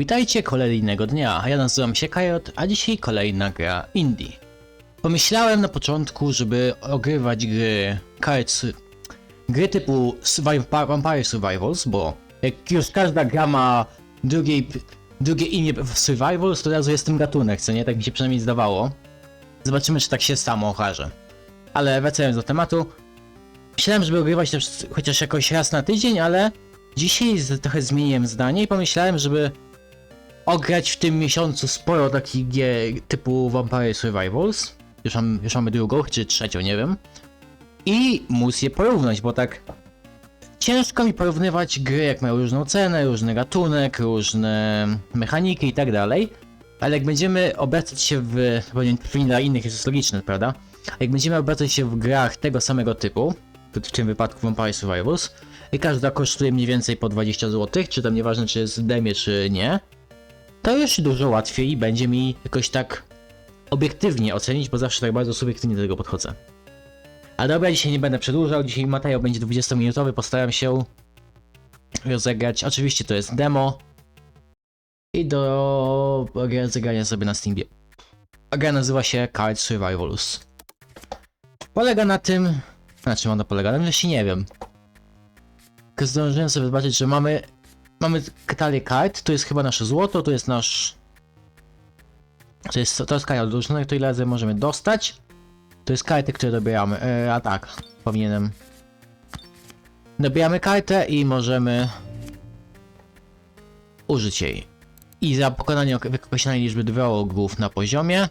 Witajcie kolejnego dnia, ja nazywam się Kajot, a dzisiaj kolejna gra Indie. Pomyślałem na początku, żeby ogrywać gry cards, gry typu Surviv- Vampire Survivals, bo jak już każda gra ma drugiej, drugie imię w Survivals, to razu jest tym gatunek, co nie? Tak mi się przynajmniej zdawało. Zobaczymy, czy tak się samo okaże. Ale wracając do tematu, myślałem, żeby ogrywać też chociaż jakoś raz na tydzień, ale dzisiaj trochę zmieniłem zdanie i pomyślałem, żeby ograć w tym miesiącu sporo takich gier typu Vampire Survivals. Już, mam, już mamy drugą, czy trzecią, nie wiem. I móc je porównać, bo tak ciężko mi porównywać gry, jak mają różną cenę, różny gatunek, różne mechaniki i tak dalej. Ale jak będziemy obracać się w. Pewnie dla innych jest logiczne, prawda? Jak będziemy obracać się w grach tego samego typu, w tym wypadku Vampire Survivals, i każda kosztuje mniej więcej po 20 zł, czy tam nieważne czy jest w demie, czy nie, to już dużo łatwiej będzie mi jakoś tak obiektywnie ocenić, bo zawsze tak bardzo subiektywnie do tego podchodzę. A dobra, dzisiaj nie będę przedłużał, dzisiaj materiał będzie 20-minutowy, postaram się rozegrać, oczywiście to jest demo i do rozegrania sobie na Steamie. Gra nazywa się Card Survivals. Polega na tym, na czym ona polega, no właśnie nie wiem. Zdążyłem sobie zobaczyć, że mamy mamy talię kart, to jest chyba nasze złoto, to jest nasz... To jest, karta odróżniona, ile razy możemy dostać. To jest karty, które dobieramy, e, a tak, powinienem... Dobieramy kartę i możemy... użyć jej. I za pokonanie ok- określonej liczby dwuogłów na poziomie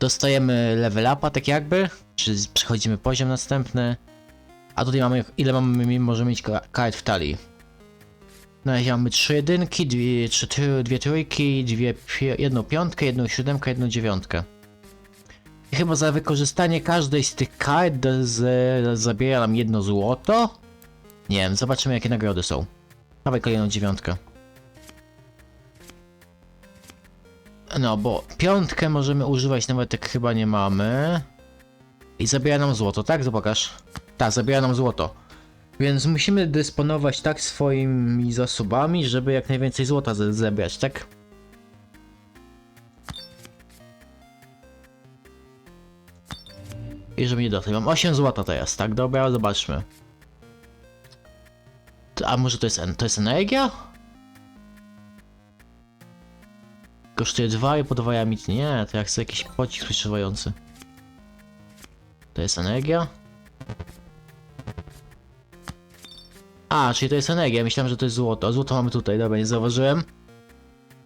dostajemy level upa, tak jakby, czy przechodzimy poziom następny. A tutaj mamy, ile mamy, możemy mieć ka- kart w talii. Na razie mamy trzy jedynki, dwie, trzy, tr- dwie trójki, dwie, jedną piątkę, jedną siódemkę, jedną dziewiątkę. I chyba za wykorzystanie każdej z tych kart z, zabiera nam jedno złoto? Nie wiem, zobaczymy jakie nagrody są. Dawaj kolejną dziewiątkę. No, bo piątkę możemy używać nawet jak chyba nie mamy. I zabiera nam złoto, tak? Zobacz. Tak, zabiera nam złoto. Więc musimy dysponować tak swoimi zasobami, żeby jak najwięcej złota ze- zebrać, tak? I żeby nie dostać. Mam 8 złota teraz, tak? Dobra, zobaczmy. A może to jest, to jest energia? Kosztuje 2 i podwaja. Nie, to jak chcę jakiś pocisk przeszywający. To jest energia? A, czyli to jest energia. Myślałem, że to jest złoto. Złoto mamy tutaj, dobra, nie zauważyłem.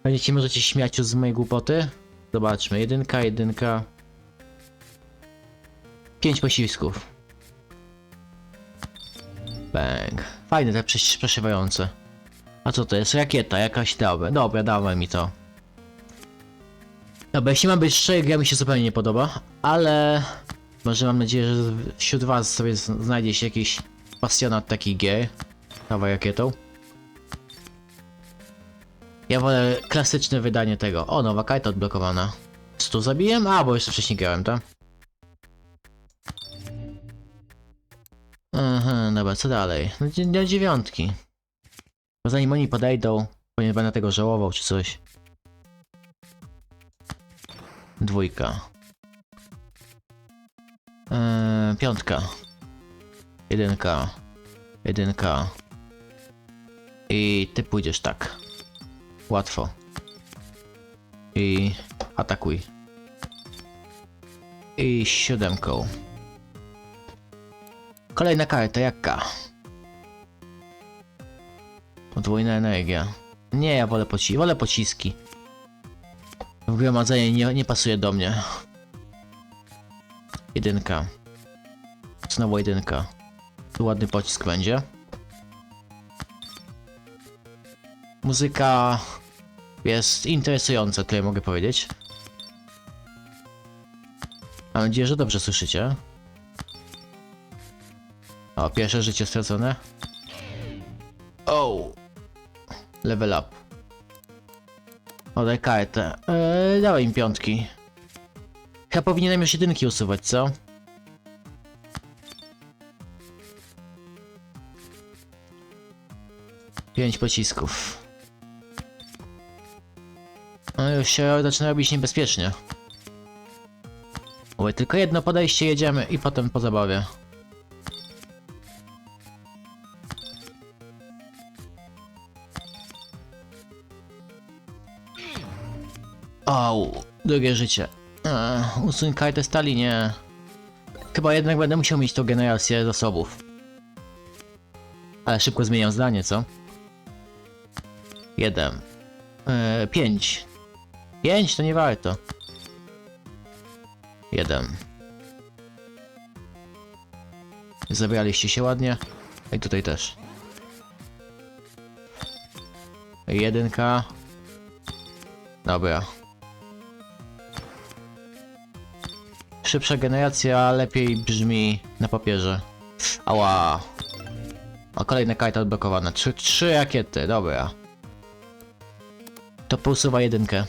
Będziecie możecie śmiać z mojej głupoty. Zobaczmy. Jedynka, jedynka. Pięć pocisków. Bang. Fajne te przeszywające. A co to jest? Rakieta jakaś? Dobra, dobra, dawaj mi to. Dobra, jeśli mam być szczery, gra mi się zupełnie nie podoba, ale... Może mam nadzieję, że wśród was sobie znajdzie się jakiś pasjonat takich gier. Dawaj rakietą. Ja wolę klasyczne wydanie tego. O, nowa karta odblokowana. 100 zabiłem? A, bo jeszcze wcześniej grałem, tak? Aha, dobra, co dalej? No, dziewiątki. Bo zanim oni podejdą, bo nie będę tego żałował czy coś. Dwójka. Eee, piątka. Jedynka. Jedynka. I ty pójdziesz tak. Łatwo. I atakuj. I siódemką. Kolejna karta, jaka? Podwójna energia. Nie, ja wolę, poci wolę pociski. Wgromadzenie nie, nie pasuje do mnie. Jedynka. Znowu jedynka. Tu ładny pocisk będzie. Muzyka jest interesująca, tyle mogę powiedzieć. Mam nadzieję, że dobrze słyszycie. O, pierwsze życie stracone. O! Level up. Odaj kartę. Eee, dawaj im piątki. Chyba powinienem już jedynki usuwać, co? Pięć pocisków. No już się zaczyna robić niebezpiecznie. Oj, tylko jedno podejście jedziemy i potem po zabawie. Au, drugie życie. Eee, usuń kartę stali, nie. Chyba jednak będę musiał mieć tą generację zasobów. Ale szybko zmieniam zdanie, co? Jeden. Eee, pięć. Pięć to nie warto. Jeden. Zabraliście się ładnie. I tutaj też. Jedynka. Dobra. Szybsza generacja lepiej brzmi na papierze. Ała. A kolejna karta odblokowana. Trzy, trzy rakiety, dobra. To posuwa jedynkę.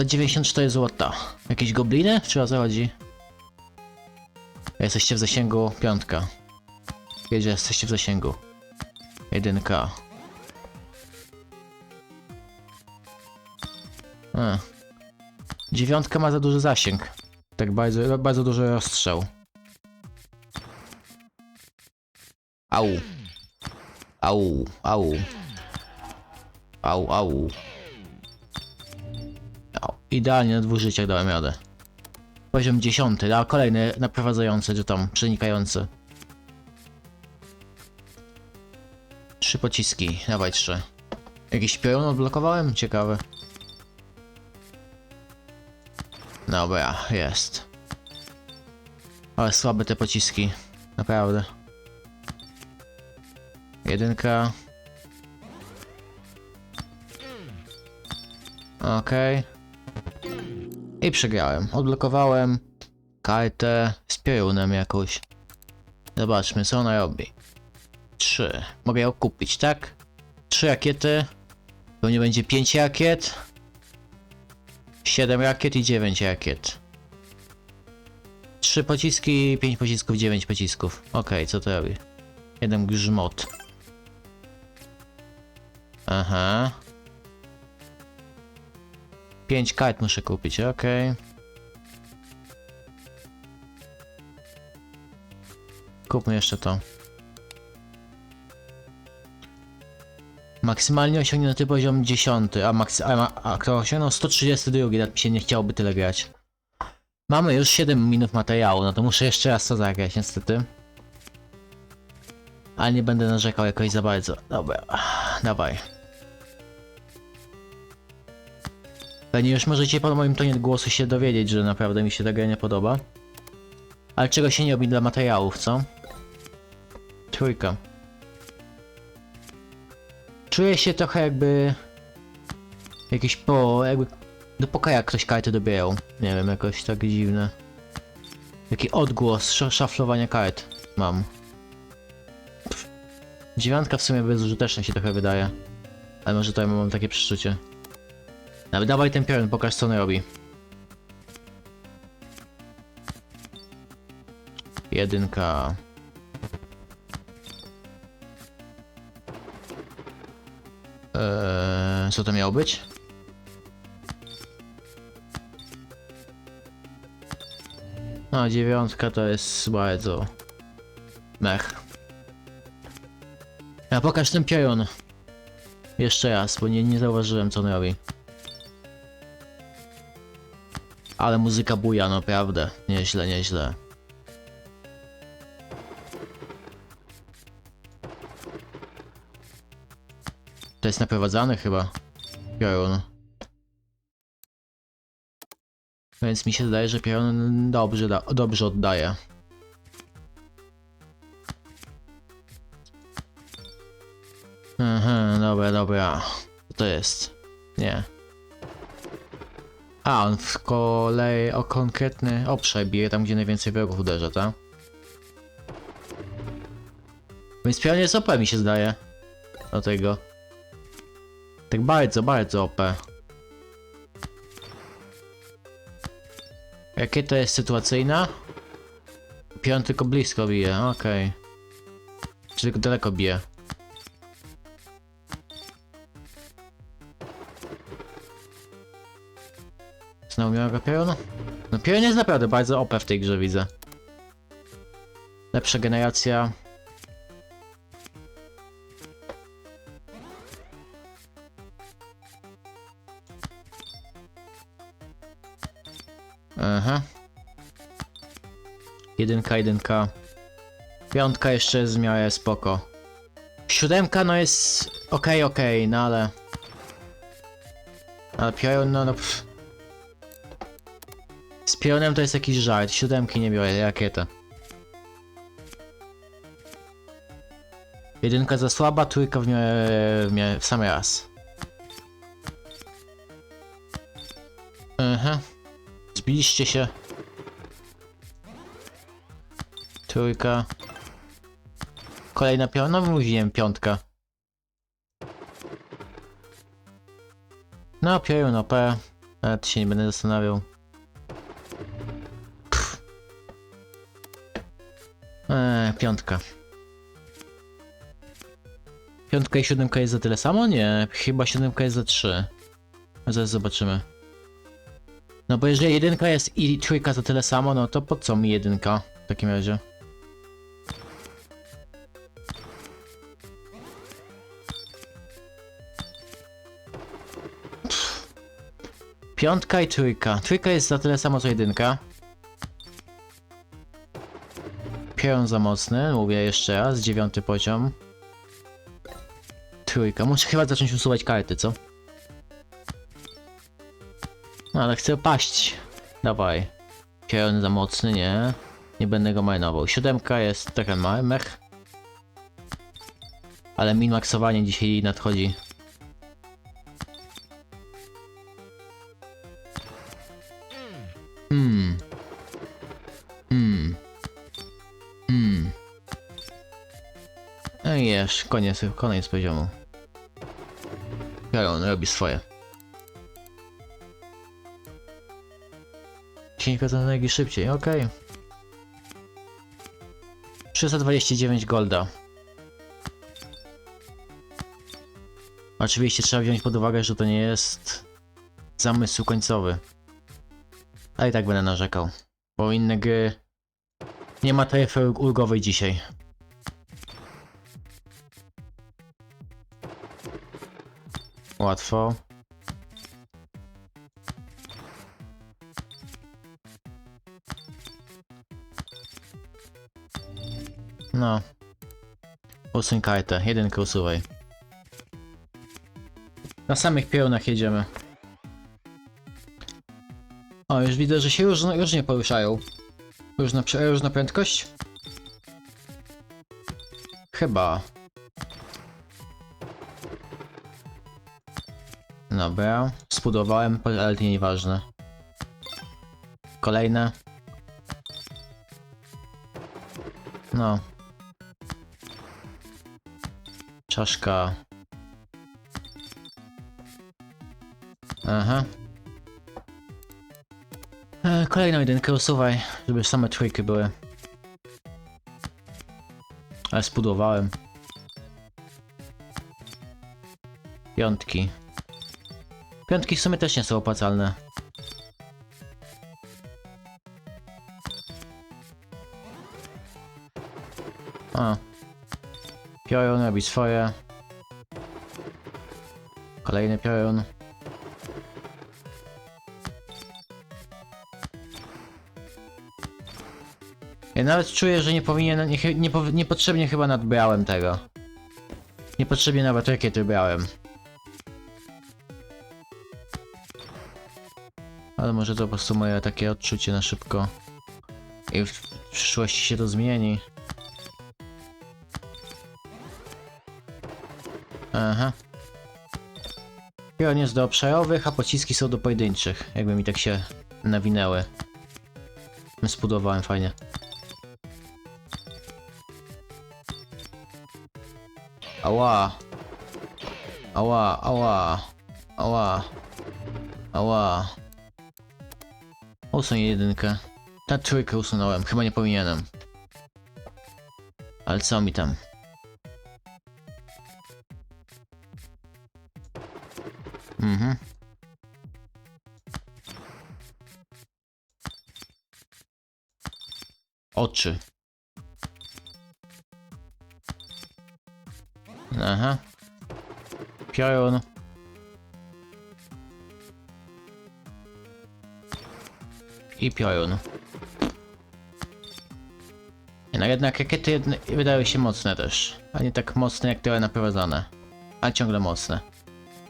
194 zł. Jakieś gobliny? Czy o co chodzi? Jesteście w zasięgu piątka. Wiedzie, jesteście w zasięgu. Jedynka. A. Dziewiątka ma za duży zasięg. Tak bardzo, bardzo duży rozstrzał. Au. Au, au. Au, au. Idealnie na dwóch życiach dałem radę. Poziom dziesiąty, a kolejny naprowadzający, czy tam przenikający. Trzy pociski, dawaj trzy. Jakiś piorun odblokowałem? Ciekawe. Dobra, jest. Ale słabe te pociski. Naprawdę. Jedynka. Okej. I przegrałem. Odblokowałem kartę z piorunem jakąś. Zobaczmy, co ona robi. Trzy. Mogę ją kupić, tak? Trzy rakiety. Pewnie będzie pięć rakiet. 7 rakiet i 9 rakiet. 3 pociski, 5 pocisków, 9 pocisków. Okej, co to robi? Jeden grzmot. Aha. 5 kart muszę kupić, okej. Kupmy jeszcze to. Maksymalnie osiągnięty poziom 10, a, maksy, a, a kto osiągnął 132, nawet mi się nie chciałoby tyle grać. Mamy już 7 minut materiału, no to muszę jeszcze raz to zagrać niestety. Ale nie będę narzekał jakoś za bardzo. Dobra, dawaj. Pewnie już możecie po moim tonie głosu się dowiedzieć, że naprawdę mi się ta gra nie podoba. Ale czego się nie robi dla materiałów, co? Trójka. Czuję się trochę jakby... Jakiś po... jakby... Do pokoja ktoś karty dobierał. Nie wiem, jakoś tak dziwne. Taki odgłos sz szaflowania kart mam. Pff. Dziewiątka w sumie bezużyteczna się trochę wydaje. Ale może tutaj mam takie przeczucie. Nawet dawaj ten piorun, pokaż co on robi. Jedynka. Eee, co to miało być? No, dziewiątka to jest bardzo... Mech. A pokaż ten piorun. Jeszcze raz, bo nie, nie zauważyłem co on robi. Ale muzyka buja, naprawdę. Nieźle, nieźle. To jest naprowadzany chyba. Piorun. Więc mi się zdaje, że piorun dobrze, da dobrze oddaje. Aha, dobra, dobra. Co to jest? Nie. A, on w kolei o konkretny obszar bije, tam gdzie najwięcej wrogów uderza, tak? Więc piorun jest OP mi się zdaje. Do tego. Tak bardzo, bardzo OP. Jakie to jest sytuacyjna? Pion tylko blisko bije, okej. Czy tylko daleko bije? Miał piorun? No piorun jest naprawdę bardzo OP w tej grze, widzę. Lepsza generacja. Aha. Jedynka, jedynka. Piątka jeszcze jest w miarę spoko. Siódemka no jest okej, okej, no ale... Ale piorun, no no pff. Z piorunem to jest jakiś żart, siódemki nie biorę, jakie to? Jedynka za słaba, trójka w w, w sam raz. Aha. Zbiliście się. Trójka. Kolejna piątka, no mówiłem piątka. No, piorun OP. Nawet się nie będę zastanawiał. Eee, piątka. Piątka i siódemka jest za tyle samo? Nie, chyba siódemka jest za trzy. Zaraz zobaczymy. No bo jeżeli jedynka jest i trójka za tyle samo, no to po co mi jedynka w takim razie? Piątka i trójka. Trójka jest za tyle samo co jedynka. Piorun za mocny, mówię jeszcze raz, dziewiąty poziom. Trójka, muszę chyba zacząć usuwać karty, co? No ale chcę paść. Dawaj. Piorun za mocny, nie. Nie będę go marnował. Siódemka jest trochę mech. Ale minmaksowanie dzisiaj nadchodzi. Koniec, koniec poziomu. Piorun robi swoje. 10% energii szybciej, okej. 329 golda. Oczywiście trzeba wziąć pod uwagę, że to nie jest zamysł końcowy. Ale i tak będę narzekał. Bo inne gry... Nie ma taryfy ulgowej dzisiaj. Łatwo. No. Usuń kartę, jedynkę usuwaj. Na samych piorunach jedziemy. O, już widzę, że się różno, różnie poruszają. Różna, różna prędkość? Chyba. Dobra, spudowałem, ale to nieważne. Kolejne. No. Czaszka. Aha. E, kolejną jedynkę usuwaj, żeby same trójki były. Ale spudłowałem. Piątki. Piątki w sumie też nie są opłacalne. A. Piorun robi swoje. Kolejny piorun. Ja nawet czuję, że nie powinien, nie, nie, niepotrzebnie chyba nadbrałem tego. Niepotrzebnie nawet rakiety brałem. Ale może to po prostu moje takie odczucie na szybko. I w przyszłości się to zmieni. Aha. Pion jest do obszarowych, a pociski są do pojedynczych. Jakby mi tak się nawinęły. Spudowałem fajnie. Ała. Ała, ała. Ała. Ała. Usuń jedynkę. Ta trójkę usunąłem, chyba nie powinienem. Ale co mi tam? Mhm. Oczy. Aha. Piorun. I piorun. No jednak rakiety jedne, wydały się mocne też. A nie tak mocne jak te naprowadzone. A ciągle mocne.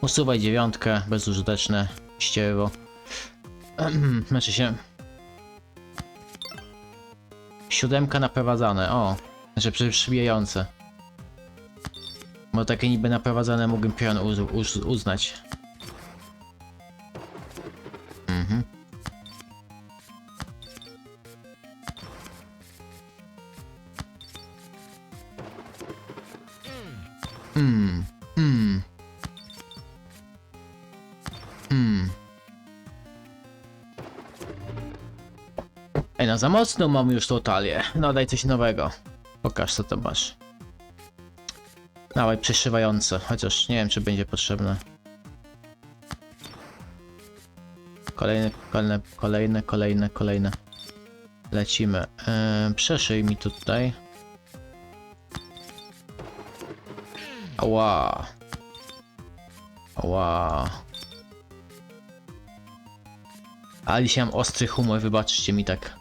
Usuwaj dziewiątkę, bezużyteczne ścierwo. Znaczy się... Siódemka naprowadzane, o. Znaczy przy- przybijające. Bo takie niby naprowadzane mógłbym pion uz uz uznać. Hmm. Hmm. Hmm. Ej, no za mocno mam już tą talię. No daj coś nowego. Pokaż co to masz. Dawaj, przeszywające, chociaż nie wiem czy będzie potrzebne. Kolejne, kolejne, kolejne, kolejne, kolejne. Lecimy. Eee, przeszyj mi tutaj. Ała. Ała. Ale dzisiaj mam ostry humor, wybaczcie mi tak.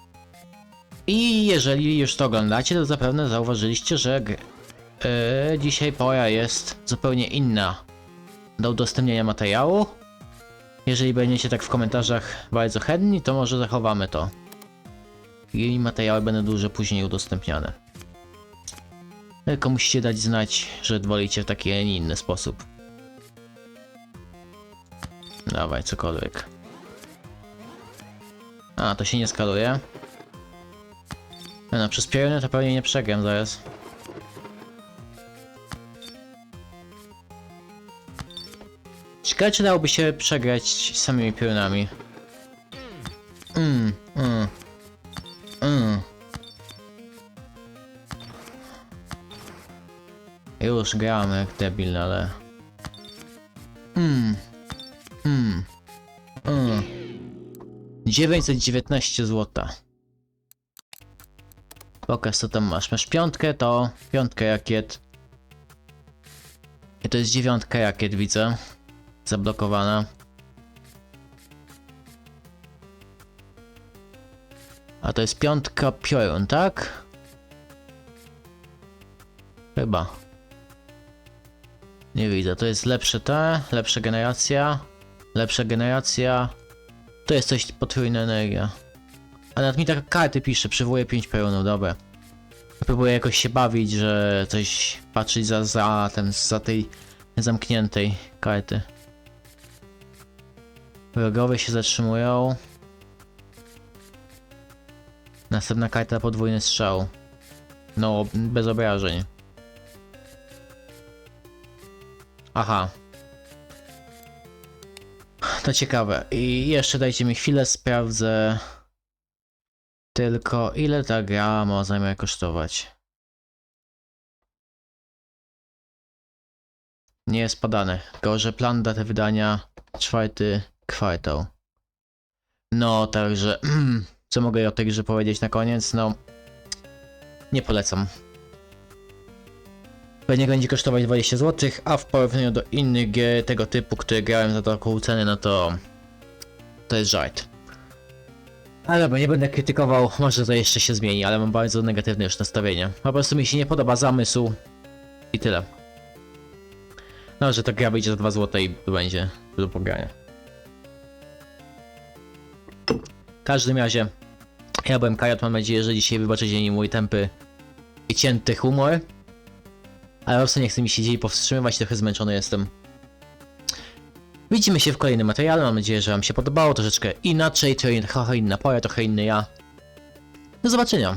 I jeżeli już to oglądacie, to zapewne zauważyliście, że e, dzisiaj pora jest zupełnie inna do udostępnienia materiału. Jeżeli będziecie tak w komentarzach bardzo chętni, to może zachowamy to. I materiały będą dużo później udostępniane. Tylko musicie dać znać, że wolicie w taki, a nie inny sposób. Dawaj, cokolwiek. A, to się nie skaluje. No, przez piorunę to pewnie nie przegram zaraz. Ciekawe, czy dałoby się przegrać samymi piorunami. Mm. Mm. Już grałem jak debil, ale... Mm. Mm. Mm. 919 złota. Pokaż co tam masz. Masz piątkę, to piątkę rakiet. I to jest dziewiątka rakiet, widzę. Zablokowana. A to jest piątka piorun, tak? Chyba. Nie widzę, to jest lepsze te, lepsza generacja, lepsza generacja. To jest coś potrójna energia. A nawet mi taka karty pisze, przywołuje 5 pełnów, dobra. Próbuję jakoś się bawić, że coś patrzeć za, za ten, za tej zamkniętej karty. Wrogowie się zatrzymują. Następna karta podwójny strzał. No, bez obrażeń. Aha. To ciekawe. I jeszcze dajcie mi chwilę, sprawdzę. Tylko ile ta gra ma zamiar kosztować? Nie jest podane, tylko że plan daty wydania czwarty kwartał. No, także co mogę o tej grze powiedzieć na koniec? No, nie polecam. Pewnie będzie kosztować 20 zł, a w porównaniu do innych gier tego typu, które grałem za taką cenę, no to to jest żart. Ale dobra, nie będę krytykował, może to jeszcze się zmieni, ale mam bardzo negatywne już nastawienie. Po prostu mi się nie podoba zamysł i tyle. No, że ta gra wyjdzie za 2 zł i będzie do pogrania. W każdym razie, ja byłem Kajot, mam nadzieję, że dzisiaj wybaczycie mi mój tępy i cięty humor. Ale po prostu nie chce mi się dzisiaj powstrzymywać, trochę zmęczony jestem. Widzimy się w kolejnym materiale, mam nadzieję, że wam się podobało, troszeczkę inaczej, trochę inna pora, trochę inny ja. Do zobaczenia.